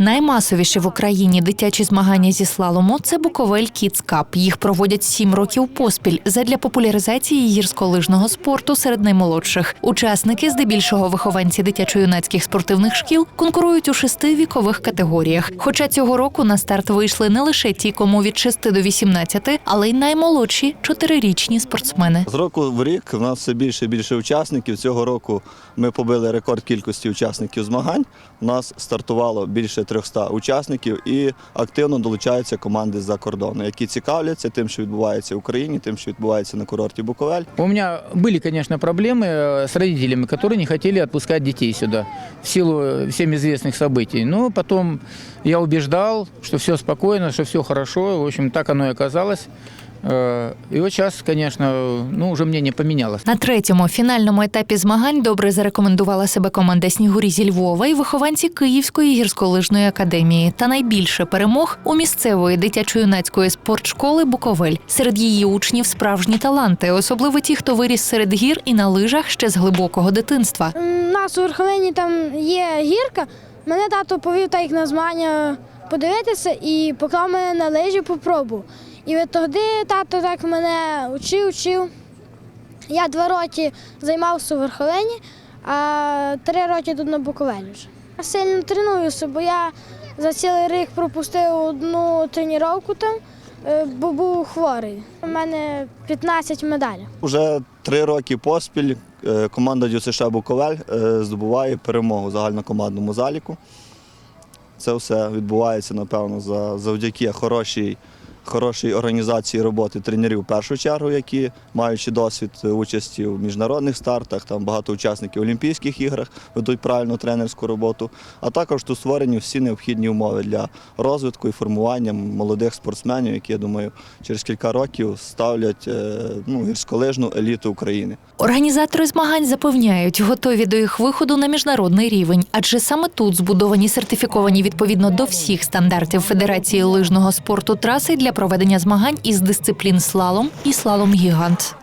Наймасовіші в Україні дитячі змагання зі слалому це Буковель Kids Cup. Їх проводять сім років поспіль задля популяризації гірськолижного спорту серед наймолодших. Учасники, здебільшого вихованці дитячо-юнацьких спортивних шкіл, конкурують у шести вікових категоріях. Хоча цього року на старт вийшли не лише ті, кому від 6 до 18, але й наймолодші чотирирічні спортсмени. З року в рік в нас все більше і більше учасників. Цього року ми побили рекорд кількості учасників змагань. У нас стартувало більше 300 учасників і активно долучаються команди з-за кордону, які цікавляться тим, що відбувається в Україні, тим, що відбувається на курорті Буковель. У меня были, конечно, проблемы э, с родителями, которые не хотели отпускать детей сюда в силу э, всем известных событий. Но потом я убеждал, что все спокойно, что все хорошо. В общем, так оно и оказалось. И вот сейчас, конечно, ну, уже мнение поменялось. На третьому фінальному етапі змагань добре зарекомендувала себе команда Снігурі зі Львова і вихованці Київської гірськолижної академії. Та найбільше перемог у місцевої дитячо-юнацької спортшколи Буковель. Серед її учнів справжні таланти, особливо ті, хто виріс серед гір і на лижах ще з глибокого дитинства. У нас у верховині там є гірка. Мене тато повів так на змагання подивитися і поклав мене на лижі попробував. І від тоді тато так мене учив, учив. Я два роки займався у верховині, а три роки тут на Буковелі вже. Я сильно тренуюся, бо я за цілий рік пропустив одну тренування там, е, бо був хворий. У мене 15 медалей. Уже три роки поспіль е, команда ДЮСШ Буковель е, здобуває перемогу в загальнокомандному заліку. Це все відбувається, напевно, завдяки хорошій, хорошій організації роботи тренерів в першу чергу, які маючи досвід участі в міжнародних стартах, там багато учасників Олімпійських іграх ведуть правильну тренерську роботу, а також тут створені всі необхідні умови для розвитку і формування молодих спортсменів, які, я думаю, через кілька років ставлять е, ну, гірськолижну еліту України. Організатори змагань запевняють, готові до їх виходу на міжнародний рівень, адже саме тут збудовані сертифіковані відповідно до всіх стандартів Федерації лижного спорту траси для проведення змагань із дисциплін слалом і слалом гігант.